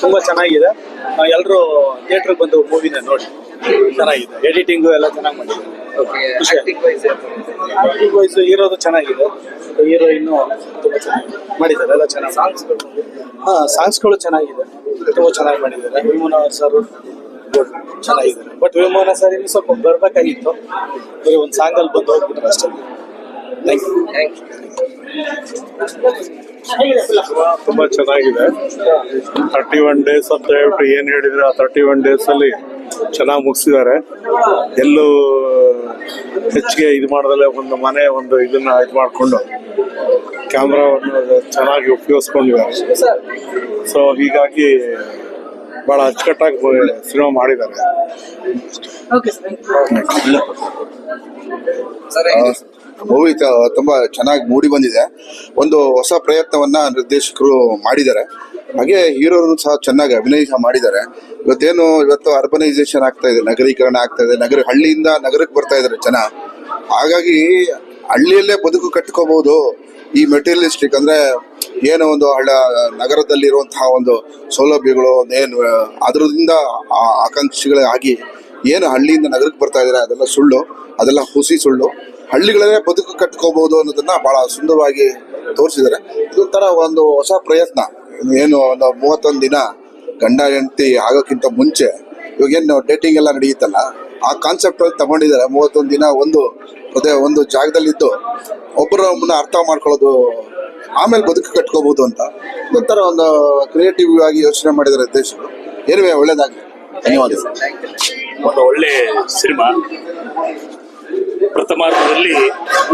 ತುಂಬಾ ಚೆನ್ನಾಗಿದೆ. ಎಲ್ಲರೂ ಥಿಯೇಟರ್ ಬಂದು ಮೂವಿನ ನೋಡಿ. ಚೆನ್ನಾಗಿದೆ. ಎಡಿಟಿಂಗ್ ಎಲ್ಲ ಚೆನ್ನಾಗಿ ಮಾಡಿದ್ದಾರೆ. ಆಕ್ಟಿಂಗ್ ವೈಸ್ ಹೀರೋದು ಚೆನ್ನಾಗಿದೆ. ಹೀರೋ ಇನ್ನು ತುಂಬಾ ಚೆನ್ನಾಗಿ ಮಾಡಿದ್ದಾರೆ. ಎಲ್ಲ ಚೆನ್ನಾಗಿ ಸಾಂಗ್ಸ್ಗಳು ಹಾ ಸಾಂಗ್ಸ್ಗಳು ಚೆನ್ನಾಗಿದೆ. ತುಂಬಾ ಚೆನ್ನಾಗಿ ಮಾಡಿದ್ದಾರೆ. ವಿಮೋನ ಸರ್ ಚೆನ್ನಾಗಿದ್ದಾರೆ ಬಟ್ ವಿಮೋನ ಸರ್ ಇನ್ನು ಸ್ವಲ್ಪ ಬರ್ಬೇಕಾಗಿತ್ತು. ಬರೀ ಒಂದು ಸಾಂಗಲ್ಲಿ ಬಂದು ಹೋಗ್ಬಿಟ್ರೆ ಅಷ್ಟೇ. ಥ್ಯಾಂಕ್ ಯು ತುಂಬಾ ಚೆನ್ನಾಗಿದೆ. ತರ್ಟಿ ಒನ್ ಡೇಸ್ ಅಂತ ಹೇಳ್ಬಿಟ್ಟು ಏನ್ ಹೇಳಿದ್ರೆ ಆ ತರ್ಟಿ ಒನ್ ಡೇಸ್ ಅಲ್ಲಿ ಚೆನ್ನಾಗಿ ಮುಗಿಸಿದ್ದಾರೆ. ಎಲ್ಲೂ ಹೆಚ್ಚಿಗೆ ಇದು ಮಾಡದಲ್ಲೇ ಒಂದು ಮನೆ ಒಂದು ಇದನ್ನ ಇದು ಮಾಡಿಕೊಂಡು ಕ್ಯಾಮ್ರಾವನ್ನು ಚೆನ್ನಾಗಿ ಉಪಯೋಗಿಸ್ಕೊಂಡಿದ್ದಾರೆ. ಸೊ ಹೀಗಾಗಿ ಬಹಳ ಅಚ್ಚುಕಟ್ಟಾಗಿ ಸಿನಿಮಾ ಮಾಡಿದ್ದಾರೆ. ಮೂವಿ ತುಂಬಾ ಚೆನ್ನಾಗಿ ಮೂಡಿ ಬಂದಿದೆ. ಒಂದು ಹೊಸ ಪ್ರಯತ್ನವನ್ನ ನಿರ್ದೇಶಕರು ಮಾಡಿದ್ದಾರೆ. ಹಾಗೆ ಹೀರೋರು ಸಹ ಚೆನ್ನಾಗಿ ಅಭಿನಯ ಮಾಡಿದ್ದಾರೆ. ಇವತ್ತೇನು ಇವತ್ತು ಅರ್ಬನೈಸೇಷನ್ ಆಗ್ತಾ ಇದೆ, ನಗರೀಕರಣ ಆಗ್ತಾ ಇದೆ, ನಗರ ಹಳ್ಳಿಯಿಂದ ನಗರಕ್ಕೆ ಬರ್ತಾ ಇದ್ದಾರೆ ಜನ. ಹಾಗಾಗಿ ಹಳ್ಳಿಯಲ್ಲೇ ಬದುಕು ಕಟ್ಕೋಬಹುದು. ಈ ಮೆಟೀರಿಯಲಿಸ್ಟಿಕ್ ಅಂದ್ರೆ ಏನೋ ಒಂದು ಹಳ್ಳ, ನಗರದಲ್ಲಿರುವಂತಹ ಒಂದು ಸೌಲಭ್ಯಗಳು, ಏನು ಅದರಿಂದ ಆಕಾಂಕ್ಷಿಗಳಾಗಿ ಏನು ಹಳ್ಳಿಯಿಂದ ನಗರಕ್ಕೆ ಬರ್ತಾ ಇದ್ದಾರೆ ಅದೆಲ್ಲ ಸುಳ್ಳು, ಅದೆಲ್ಲ ಹುಸಿ ಸುಳ್ಳು. ಹಳ್ಳಿಗಳಲ್ಲೇ ಬದುಕು ಕಟ್ಕೋಬಹುದು ಅನ್ನೋದನ್ನ ಬಹಳ ಸುಂದರವಾಗಿ ತೋರಿಸಿದ್ದಾರೆ. ಇದೊಂಥರ ಒಂದು ಹೊಸ ಪ್ರಯತ್ನ. ಏನು ಒಂದು ಮೂವತ್ತೊಂದು ದಿನ ಗಂಡ ಹೆಂಡತಿ ಆಗೋಕ್ಕಿಂತ ಮುಂಚೆ ಇವಾಗ ಏನು ಡೇಟಿಂಗ್ ಎಲ್ಲ ನಡೆಯುತ್ತಲ್ಲ, ಆ ಕಾನ್ಸೆಪ್ಟ್ ಅಲ್ಲಿ ತಗೊಂಡಿದ್ದಾರೆ. ಮೂವತ್ತೊಂದು ದಿನ ಒಂದು ಅದೇ ಒಂದು ಜಾಗದಲ್ಲಿದ್ದು ಮುನ್ನ ಅರ್ಥ ಮಾಡ್ಕೊಳ್ಳೋದು, ಆಮೇಲೆ ಬದುಕು ಕಟ್ಕೋಬಹುದು ಅಂತ. ಒಂಥರ ಒಂದು ಕ್ರಿಯೇಟಿವ್ ಆಗಿ ಯೋಚನೆ ಮಾಡಿದ್ದಾರೆ ದೇಶ ಏನುವೆ ಒಳ್ಳೇದಾಗಲಿ. ಧನ್ಯವಾದ ಒಂದು ಒಳ್ಳೆ ಸಿನಿಮಾ. ಪ್ರಥಮಾರ್ಧದಲ್ಲಿ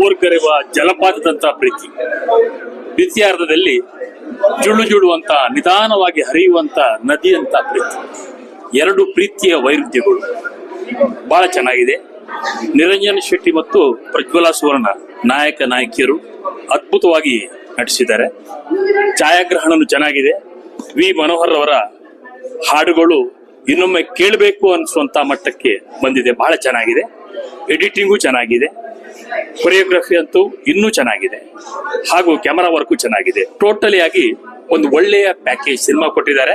ಊರ್ಗರೆಯುವ ಜಲಪಾತದಂತ ಪ್ರೀತಿ. ದ್ವಿತೀಯಾರ್ಧದಲ್ಲಿ ಜುಳು ಜುಳುವಂತ ನಿಧಾನವಾಗಿ ಹರಿಯುವಂತ ನದಿಯಂತ ಪ್ರೀತಿ. ಎರಡು ಪ್ರೀತಿಯ ವೈರುಧ್ಯಗಳು. ಬಹಳ ಚೆನ್ನಾಗಿದೆ. ನಿರಂಜನ್ ಶೆಟ್ಟಿ ಮತ್ತು ಪ್ರಜ್ವಲ ಸುವರ್ಣ ನಾಯಕ ನಾಯಕಿಯರು ಅದ್ಭುತವಾಗಿ ನಟಿಸಿದ್ದಾರೆ. ಛಾಯಾಗ್ರಹಣನು ಚೆನ್ನಾಗಿದೆ. ವಿ. ಮನೋಹರ್ ಅವರ ಹಾಡುಗಳು ಇನ್ನೊಮ್ಮೆ ಕೇಳಬೇಕು ಅನ್ಸುವಂತ ಮಟ್ಟಕ್ಕೆ ಬಂದಿದೆ. ಬಹಳ ಚೆನ್ನಾಗಿದೆ. ಎಡಿಟಿಂಗು ಚೆನ್ನಾಗಿದೆ. ಕೊರಿಯೋಗ್ರಫಿ ಅಂತೂ ಇನ್ನೂ ಚೆನ್ನಾಗಿದೆ. ಹಾಗೂ ಕ್ಯಾಮರಾ ವರ್ಕು ಚೆನ್ನಾಗಿದೆ. ಟೋಟಲಿ ಆಗಿ ಒಂದು ಒಳ್ಳೆಯ ಪ್ಯಾಕೇಜ್ ಸಿನಿಮಾ ಕೊಟ್ಟಿದ್ದಾರೆ.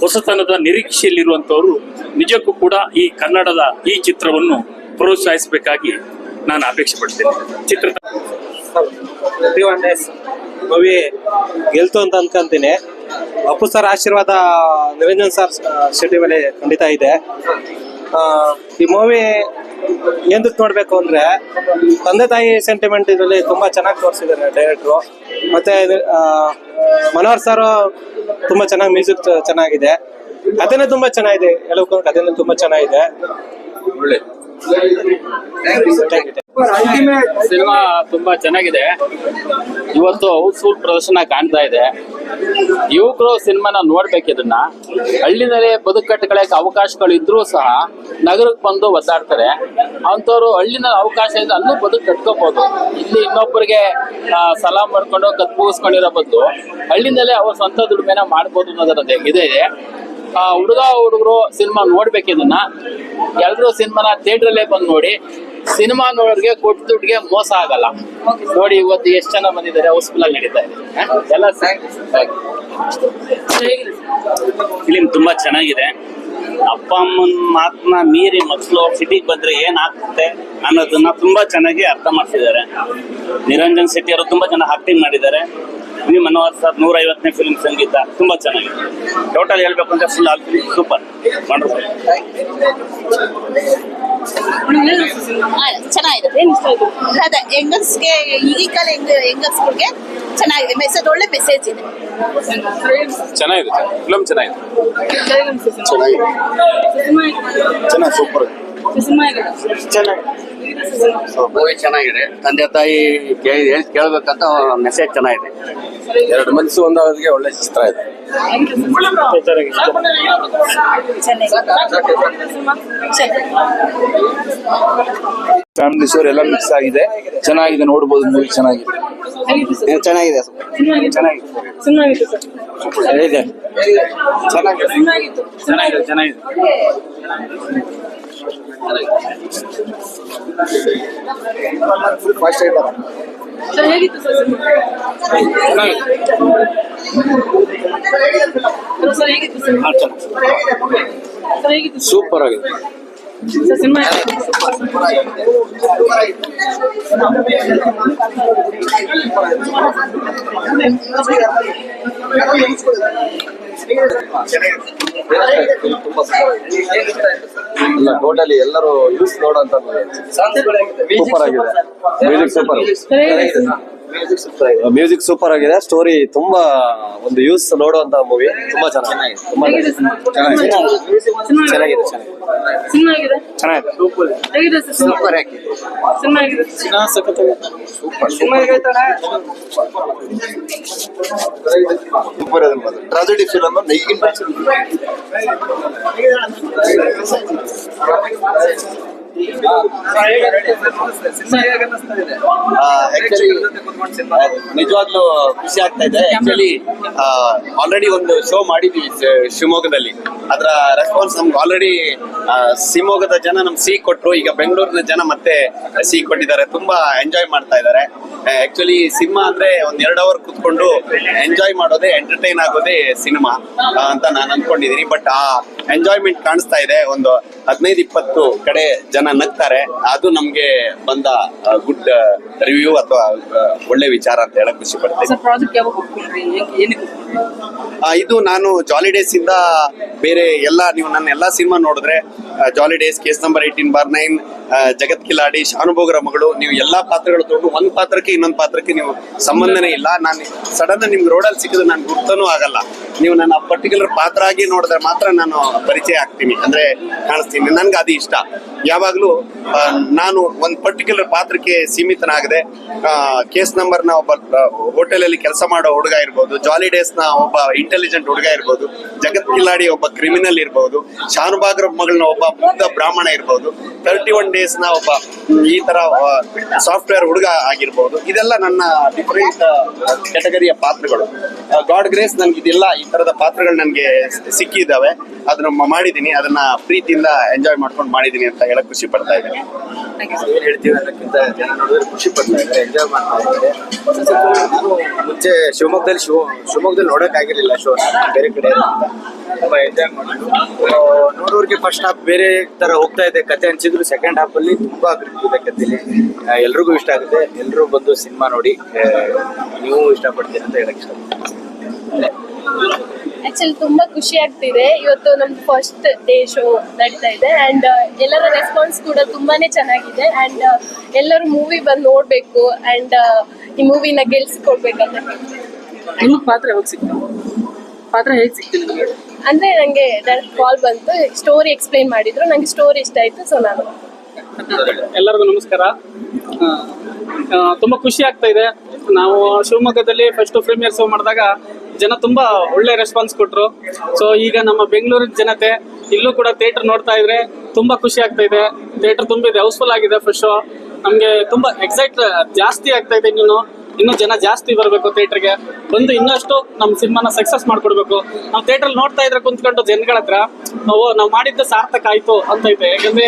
ಹೊಸತನದ ನಿರೀಕ್ಷೆಯಲ್ಲಿರುವಂತವರು ನಿಜಕ್ಕೂ ಕೂಡ ಈ ಕನ್ನಡದ ಈ ಚಿತ್ರವನ್ನು ಪ್ರೋತ್ಸಾಹಿಸಬೇಕಾಗಿ ನಾನು ಅಪೇಕ್ಷೆ ಪಡ್ತೇನೆ. ಚಿತ್ರ ಮೂವಿ ಗೆಲ್ತು ಅಂತ ಅನ್ಕೊಂತೀನಿ. ಅಪ್ಪು ಸರ್ ಆಶೀರ್ವಾದ ನಿರಂಜನ್ ಸರ್ ಶೆಟ್ಟಿ ಮೇಲೆ ಖಂಡಿತ ಇದೆ. ಆ, ಈ ಮೂವಿ ಏನ್ ನೋಡ್ಬೇಕು ಅಂದ್ರೆ ತಂದೆ ತಾಯಿ ಸೆಂಟಿಮೆಂಟ್ ಇದರಲ್ಲಿ ತುಂಬಾ ಚೆನ್ನಾಗಿ ತೋರಿಸಿದ್ದಾರೆ ಡೈರೆಕ್ಟ್ರು ಮತ್ತೆ ಮನೋಹರ್ ಸರ್ ತುಂಬಾ ಚೆನ್ನಾಗಿ ಮ್ಯೂಸಿಕ್ ಚೆನ್ನಾಗಿದೆ. ಕಥೆನೇ ತುಂಬಾ ಚೆನ್ನಾಗಿದೆ. ಹೇಳಬೇಕು ಕಥೆನೇ ತುಂಬಾ ಚೆನ್ನಾಗಿದೆ. you. ಸಿನಿಮಾ ತುಂಬಾ ಚೆನ್ನಾಗಿದೆ. ಇವತ್ತು ಹೌಸ್ಫುಲ್ ಪ್ರದರ್ಶನ ಕಾಣ್ತಾ ಇದೆ. ಯುವಕರು ಸಿನಿಮಾನ ನೋಡ್ಬೇಕು ಇದನ್ನ. ಹಳ್ಳಿನಲ್ಲಿ ಬದುಕು ಕಟ್ಕೊಳ್ಳೋಕೆ ಅವಕಾಶಗಳು ಇದ್ರೂ ಸಹ ನಗರಕ್ಕೆ ಬಂದು ಒದ್ದಾಡ್ತಾರೆ. ಅಂಥವ್ರು ಹಳ್ಳಿನ ಅವಕಾಶ ಇದೆ ಅಲ್ಲೂ ಬದುಕು ಕಟ್ಕೋಬಹುದು ಇಲ್ಲಿ ಇನ್ನೊಬ್ಬರಿಗೆ ಸಲಾಮ್ ಮಾಡ್ಕೊಂಡು ಕತ್ಪೂಗಿಸ್ಕೊಂಡಿರೋ ಬದಲು ಹಳ್ಳಿನಲ್ಲೇ ಅವ್ರ ಸ್ವಂತ ದುಡಿಮೆನ ಮಾಡ್ಬೋದು ಅನ್ನೋದರ ಇದೆ ಹುಡುಗ ಹುಡುಗರು ಸಿನಿಮಾ ನೋಡ್ಬೇಕು ಇದನ್ನ. ಎಲ್ರು ಸಿನಿಮಾನ ಥಿಯೇಟ್ರಲ್ಲೇ ಬಂದು ನೋಡಿ ಸಿನಿಮಾ ನೋಡೋರಿಗೆ ಕೊಟ್ಟು ದುಡ್ಡಿಗೆ ಮೋಸ ಆಗಲ್ಲ. ನೋಡಿ ಇವತ್ತು ಎಷ್ಟು ಜನ ಬಂದಿದ್ದಾರೆ ಹೌಸ್ಫುಲ್ ಆಗಿ ನಡೀತಾ ಇದೆ? ಎಲ್ಲ ಫಿಲಿಮ್ ತುಂಬಾ ಚೆನ್ನಾಗಿದೆ. ಅಪ್ಪ ಅಮ್ಮನ ಮಾತನ್ನ ಮೀರಿ ಮಕ್ಕಳು ಸಿಟಿಗೆ ಬಂದ್ರೆ ಏನಾಗ್ತದೆ ಅನ್ನೋದನ್ನ ತುಂಬಾ ಚೆನ್ನಾಗಿ ಅರ್ಥ ಮಾಡ್ತಿದ್ದಾರೆ. ನಿರಂಜನ್ ಶೆಟ್ಟಿ ಅವರು ತುಂಬಾ ಚೆನ್ನಾಗಿ ಆಕ್ಟಿಂಗ್ ಮಾಡಿದ್ದಾರೆ. ವಿ ಮನೋಹರ್ ಸರ್ ನೂರ ಐವತ್ತನೇ ಫಿಲ್ಮ್ ಸಂಗೀತ ತುಂಬಾ ಚೆನ್ನಾಗಿದೆ. ಟೋಟಲ್ ಹೇಳ್ಬೇಕು ಅಂದ್ರೆ ಫುಲ್ ಆಲ್ ಸೂಪರ್ ಚೆನ್ನಾಗಿದೆ. ಅದೇ ಹೆಂಗಸ್ಗೆ ಈಗಿನ ಕಾಲ ಹೆಂಗ ಹೆಂಗಸ್ಗಳಿಗೆ ಚೆನ್ನಾಗಿದೆ. ಮೆಸೇಜ್ ಒಳ್ಳೆ ಮೆಸೇಜ್ ಇದೆ. ಚೆನ್ನಾಗಿದೆ. ಫಿಲಮ್ ಚೆನ್ನಾಗಿದೆ. ಚೆನ್ನಾಗಿ ಸೂಪರ್ ಮೂವಿ ಚೆನ್ನಾಗಿದೆ. ತಂದೆ ತಾಯಿ ಕೇಳಬೇಕಂತ ಮೆಸೇಜ್ ಚೆನ್ನಾಗಿದೆ. ಎರಡು ಮನಸ್ಸು ಒಂದಾಗೋದಕ್ಕೆ ಒಳ್ಳೆ ಚಿತ್ರ ಇದೆ. ಫ್ಯಾಮಿಲಿ ಸ್ಟೋರಿ ಎಲ್ಲ ಮಿಕ್ಸ್ ಆಗಿದೆ. ಚೆನ್ನಾಗಿದೆ ನೋಡ್ಬೋದು ಮೂವಿ ಚೆನ್ನಾಗಿದೆ. ಚೆನ್ನಾಗಿದೆ. ಚೆನ್ನಾಗಿದೆ. ಚೆನ್ನಾಗಿದೆ ಚೆನ್ನಾಗಿದೆ. ಸರ್ ಹೇಗಿತ್ತು ಸರ್ ಸರ್ ಹೇಗಿತ್ತು ಸರ್ ಸೂಪರ್ ಆಗಿದೆ ಸಿನಿಮಾ ಇಲ್ಲ ಟೋಟಲಿ ಎಲ್ಲರೂ ಯೂಸ್ ನೋಡೋಂತ ಸೂಪರ್ ಆಗಿದೆ. ಮ್ಯೂಸಿಕ್ ಸೂಪರ್ ಮ್ಯೂಸಿಕ್ ಸೂಪರ್ ಆಗಿದೆ. ಸ್ಟೋರಿ ತುಂಬಾ ಒಂದು ಯೂಸ್ ನೋಡುವಂತ ಮೂವಿ ತುಂಬಾ ಚೆನ್ನಾಗಿದೆ. ತುಂಬಾ ಚೆನ್ನಾಗಿದೆ. ಸಿನಿಮಾ ಚೆನ್ನಾಗಿದೆ. ಚೆನ್ನಾಗಿದೆ ಸಿನಿಮಾ? ಆಗಿದೆ ಚೆನ್ನಾಗಿದೆ ಹೇಗಿದೆ ಸರ್? ಸಿನಿಮಾ ಸಿನಿಮಾ ಆಗಿದೆ ಸೂಪರ್ ಟ್ರಾಜಿಡಿ ಫಿಲಮ್ ಈಗಿನ ನಿಜವಾಗ್ಲೂ ಖುಷಿ ಆಗ್ತಾ ಇದೆ. ಆಕ್ಚುಲಿ ಆಲ್ರೆಡಿ ಒಂದು ಶೋ ಮಾಡಿದ್ವಿ ಶಿವಮೊಗ್ಗದಲ್ಲಿ. ಅದರ ರೆಸ್ಪಾನ್ಸ್ ನಮ್ಗೆ ಆಲ್ರೆಡಿ ಶಿವಮೊಗ್ಗದ ಜನ ನಮ್ಗೆ ಸಿ ಕೊಟ್ರು. ಈಗ ಬೆಂಗಳೂರಿನ ಜನ ಮತ್ತೆ ಸಿ ಕೊಟ್ಟಿದ್ದಾರೆ. ತುಂಬಾ ಎಂಜಾಯ್ ಮಾಡ್ತಾ ಇದ್ದಾರೆ. ಆಕ್ಚುಲಿ ಸಿನಿಮಾ ಅಂದ್ರೆ ಒಂದ್ ಎರಡು ಅವರ್ ಕುತ್ಕೊಂಡು ಎಂಜಾಯ್ ಮಾಡೋದೇ ಎಂಟರ್ಟೈನ್ ಆಗೋದೇ ಸಿನಿಮಾ ಅಂತ ನಾನು ಅನ್ಕೊಂಡಿದೀನಿ. ಬಟ್ ಆ ಎಂಜಾಯ್ಮೆಂಟ್ ಕಾಣಿಸ್ತಾ ಇದೆ. ಒಂದು ಹದಿನೈದು ಇಪ್ಪತ್ತು ಕಡೆ ಜನ ನಗ್ತಾರೆ ಅದು ನಮ್ಗೆ ಬಂದ ಗುಡ್ ರಿವ್ಯೂ ಅಥವಾ ಒಳ್ಳೆ ವಿಚಾರ ಅಂತ ಹೇಳಕ್ ಖುಷಿ ಪಡ್ತೀನಿ ಇದು ನಾನು ಜಾಲಿ ಡೇಸ್ ಇಂದ ಬೇರೆ ಎಲ್ಲ ನೀವು ನನ್ನ ಎಲ್ಲಾ ಸಿನಿಮಾ ನೋಡಿದ್ರೆ Jolly Days case number eighteen bar nine Jagath Kiladi ಶಾನುಭೋಗರ ಮಗಳು ನೀವು ಎಲ್ಲಾ ಪಾತ್ರಗಳು ತೊಗೊಂಡು ಒಂದ್ ಪಾತ್ರಕ್ಕೆ ಇನ್ನೊಂದ್ ಪಾತ್ರಕ್ಕೆ ನೀವು ಸಂಬಂಧನೇ ಇಲ್ಲ. ನಾನು ಸಡನ್ ನಿಮ್ಗೆ ರೋಡಲ್ಲಿ ಸಿಕ್ಕಿದ್ರೆ ನಾನು ಗುರ್ತನೂ ಆಗಲ್ಲ. ನೀವು ನನ್ನ ಪರ್ಟಿಕ್ಯುಲರ್ ಪಾತ್ರ ಆಗಿ ನೋಡಿದ್ರೆ ಮಾತ್ರ ನಾನು ಪರಿಚಯ ಆಗ್ತೀನಿ. ಅಂದ್ರೆ ಕಾಣಿಸ್ತೀನಿ. ನನ್ಗೆ ಅದು ಇಷ್ಟ. ಯಾವಾಗಲೂ ನಾನು ಒಂದು ಪರ್ಟಿಕ್ಯುಲರ್ ಪಾತ್ರಕ್ಕೆ ಸೀಮಿತನಾಗದೆ ಕೇಸ್ ನಂಬರ್ನ ಒಬ್ಬ ಹೋಟೆಲಲ್ಲಿ ಕೆಲಸ ಮಾಡೋ ಹುಡುಗ ಇರ್ಬೋದು ಜಾಲಿ ಡೇಸ್ನ ಒಬ್ಬ ಇಂಟೆಲಿಜೆಂಟ್ ಹುಡುಗ ಇರ್ಬೋದು, ಜಗತ್ ಕಿಲಾಡಿ ಒಬ್ಬ ಕ್ರಿಮಿನಲ್ ಇರ್ಬೋದು, ಶಾನುಭಾಗ್ರ ಮಗಳನ್ನ ಒಬ್ಬ ಮುಗ್ಧ ಬ್ರಾಹ್ಮಣ ಇರ್ಬೋದು ತರ್ಟಿ ಒನ್ ಡೇಸ್ನ ಒಬ್ಬ ಈ ತರ ಸಾಫ್ಟ್ವೇರ್ ಹುಡುಗ ಆಗಿರ್ಬೋದು, ಇದೆಲ್ಲ ನನ್ನ ಡಿಫರೆಂಟ್ ಕ್ಯಾಟಗರಿಯ ಪಾತ್ರಗಳು. ಗಾಡ್ ಗ್ರೇಸ್ ನನ್ಗೆ ಇದೆಲ್ಲ. ಈ ತರದ ಪಾತ್ರಗಳು ನನಗೆ ಸಿಕ್ಕಿದ್ದಾವೆ. ಅದನ್ನ ಮಾಡಿದ್ದೀನಿ ಮಾಡಿದೀನಿ. ಅದನ್ನ ಪ್ರೀತಿಯಿಂದ ಎಂಜಾಯ್ ಮಾಡ್ಕೊಂಡು ಮಾಡಿದೀನಿ ಅಂತ ಹೇಳಕ್ ಖುಷಿ ಪಡ್ತಾ ಇದ್ದೀನಿ. ಏನ್ ಹೇಳ್ತೀವಿ ಅನ್ನೋಕ್ಕಿಂತ ಜನ ನೋಡಿದ್ರೆ ಖುಷಿ ಪಡ್ತಾ ಇದ್ದಾರೆ ಎಂಜಾಯ್ ಮಾಡ್ತಾ ಇದ್ದಾರೆ. ನಾನು ಮುಂಚೆ ಶಿವಮೊಗ್ಗದಲ್ಲಿ ಶಿವ ಶಿವಮೊಗ್ಗದಲ್ಲಿ ನೋಡಕ್ ಆಗಿರ್ಲಿಲ್ಲ ಶೋ ಬೇರೆ ಕಡೆ ಅಂತ ತುಂಬಾ ಎಂಜಾಯ್ ಮಾಡಿದ್ರು ನೋಡೋರಿಗೆ ಫಸ್ಟ್ ಹಾಫ್ ಬೇರೆ ತರ ಹೋಗ್ತಾ ಇದೆ ಕತೆ ಅನ್ಸಿದ್ರು ಸೆಕೆಂಡ್ ಹಾಫ್ ಅಲ್ಲಿ ತುಂಬಾ ಗ್ರಿಪ್ ಇದೆ ಕತೆಲಿ. ಆ, ಎಲ್ರಿಗೂ ಇಷ್ಟ ಆಗುತ್ತೆ. ಎಲ್ಲರೂ ಬಂದು ಸಿನಿಮಾ ನೋಡಿ ಆ, ನೀವು ಇಷ್ಟಪಡ್ತೀರಿ ಅಂತ ಹೇಳಕ್ ಇಷ್ಟಪಡ್ತೀನಿ. ಆಕ್ಚುಲಿ ತುಂಬಾ ಖುಷಿ ಆಗ್ತಿದೆ. ಇವತ್ತು ನಮ್ದು ಫಸ್ಟ್ ಡೇ ಶೋ ನಡೀತಾ ಇದೆ. ಅಂಡ್ ಎಲ್ಲರ ರೆಸ್ಪಾನ್ಸ್ ಕೂಡ ತುಂಬಾನೇ ಚೆನ್ನಾಗಿದೆ. ಅಂಡ್ ಎಲ್ಲರೂ ಮೂವಿ ಬಂದು ನೋಡ್ಬೇಕು. ಅಂಡ್ ಈ ಮೂವಿನ ಗೆಲ್ಸ್ಕೊಡ್ಬೇಕಂತ ನಿಮಗೆ ಪಾತ್ರ ಯಾವಾಗ ಸಿಕ್ತು? ಪಾತ್ರ ಹೇಗೆ ಸಿಕ್ತು ನಿಮಗೆ? ಅಂದ್ರೆ ನಂಗೆ ಕಾಲ್ ಬಂತು. ಸ್ಟೋರಿ ಎಕ್ಸ್ಪ್ಲೈನ್ ಮಾಡಿದ್ರು. ನಂಗೆ ಸ್ಟೋರಿ ಇಷ್ಟ ಆಯ್ತು. ಸೊ ನಾನು ಎಲ್ಲರಿಗೂ ನಮಸ್ಕಾರ. ತುಂಬಾ ಖುಷಿ ಆಗ್ತಾ ಇದೆ. ನಾವು ಶಿವಮೊಗ್ಗದಲ್ಲಿ ಫಸ್ಟ್ ಪ್ರೀಮಿಯರ್ ಶೋ ಮಾಡಿದಾಗ ಜನ ತುಂಬಾ ಒಳ್ಳೆ ರೆಸ್ಪಾನ್ಸ್ ಕೊಟ್ಟರು ಸೊ ಈಗ ನಮ್ಮ ಬೆಂಗಳೂರಿನ ಜನತೆ ಇಲ್ಲೂ ಕೂಡ ಥಿಯೇಟರ್ ನೋಡ್ತಾ ಇದ್ರೆ ತುಂಬಾ ಖುಷಿ ಆಗ್ತಾ ಇದೆ. ಥಿಯೇಟರ್ ತುಂಬಿದೆ ಹೌಸ್ಫುಲ್ ಆಗಿದೆ ಫಸ್ಟ್ ಶೋ ನಮಗೆ ತುಂಬಾ ಎಕ್ಸೈಟ್ ಜಾಸ್ತಿ ಆಗ್ತಾ ಇದೆ ಇನ್ನೂ. ಇನ್ನೂ ಜನ ಜಾಸ್ತಿ ಬರಬೇಕು ಥಿಯೇಟರ್ಗೆ ಬಂದು ಇನ್ನಷ್ಟು ನಮ್ಮ ಸಿನಿಮಾನ ಸಕ್ಸಸ್ ಮಾಡ್ಕೊಡ್ಬೇಕು. ನಾವು ಥಿಯೇಟರ್ ನೋಡ್ತಾ ಇದ್ರೆ ಕುಂತ್ಕೊಂಡು ಜನಗಳ ಹತ್ರ ನಾವು ನಾವು ಮಾಡಿದ್ದು ಸಾರ್ಥಕ ಆಯ್ತು ಅಂತ ಇದೆ. ಯಾಕಂದ್ರೆ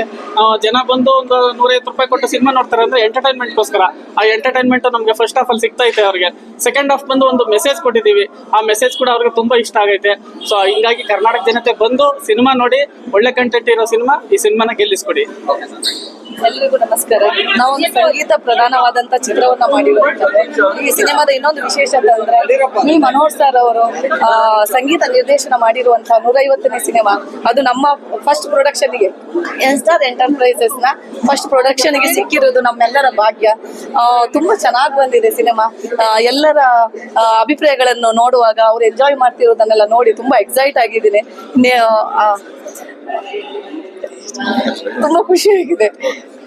ಜನ ಬಂದು ಒಂದು ನೂರೈವತ್ತು ರೂಪಾಯಿ ಕೊಟ್ಟು ಸಿನಿಮಾ ನೋಡ್ತಾರೆ ಅಂದ್ರೆ ಎಂಟರ್ಟೈನ್ಮೆಂಟ್ಗೋಸ್ಕರ ಆ ಎಂಟರ್ಟೈನ್ಮೆಂಟ್ ನಮಗೆ ಫಸ್ಟ್ ಹಾಫ್ ಅಲ್ಲಿ ಸಿಗ್ತಾ ಇದೆ ಅವ್ರಿಗೆ. ಸೆಕೆಂಡ್ ಹಾಫ್ ಬಂದು ಒಂದು ಮೆಸೇಜ್ ಕೊಟ್ಟಿದ್ದೀವಿ. ಆ ಮೆಸೇಜ್ ಕೂಡ ಅವ್ರಿಗೆ ತುಂಬಾ ಇಷ್ಟ ಆಗೈತೆ. ಸೊ ಹಿಂಗಾಗಿ ಕರ್ನಾಟಕ ಜನತೆ ಬಂದು ಸಿನಿಮಾ ನೋಡಿ, ಒಳ್ಳೆ ಕಂಟೆಂಟ್ ಇರೋ ಸಿನಿಮಾ ಈ ಸಿನಿಮಾನ ಗೆಲ್ಲಿಸ್ಕೊಡಿ. ಎಲ್ರಿಗೂ ನಮಸ್ಕಾರ. ನಾವು ಒಂದು ಸಂಗೀತ ಪ್ರಧಾನವಾದಂತ ಚಿತ್ರವನ್ನ ಮಾಡಿರುವಂತದ್ದು ಈ ಸಿನಿಮಾದ ಇನ್ನೊಂದು ವಿಶೇಷತೆ ಅಂದ್ರೆ ಈ ಮನೋಹರ್ ಸರ್ ಅವರು ಸಂಗೀತ ನಿರ್ದೇಶನ ಮಾಡಿರುವಂತಹ ನೂರೈವತ್ತನೇ ಸಿನಿಮಾ. ಅದು ನಮ್ಮ ಫಸ್ಟ್ ಪ್ರೊಡಕ್ಷನ್ಗೆ. ಸ್ಟಾರ್ ಎಂಟರ್ಪ್ರೈಸಸ್ನ ಫಸ್ಟ್ ಪ್ರೊಡಕ್ಷನ್ಗೆ ಸಿಕ್ಕಿರೋದು ನಮ್ಮೆಲ್ಲರ ಭಾಗ್ಯ. ತುಂಬಾ ಚೆನ್ನಾಗಿ ಬಂದಿದೆ ಸಿನಿಮಾ. ಎಲ್ಲರ ಅಭಿಪ್ರಾಯಗಳನ್ನು ನೋಡುವಾಗ ಅವ್ರು ಎಂಜಾಯ್ ಮಾಡ್ತಿರೋದನ್ನೆಲ್ಲ ನೋಡಿ ತುಂಬಾ ಎಕ್ಸೈಟ್ ಆಗಿದ್ದೀನಿ. ತುಂಬಾ ಖುಷಿಯಾಗಿದೆ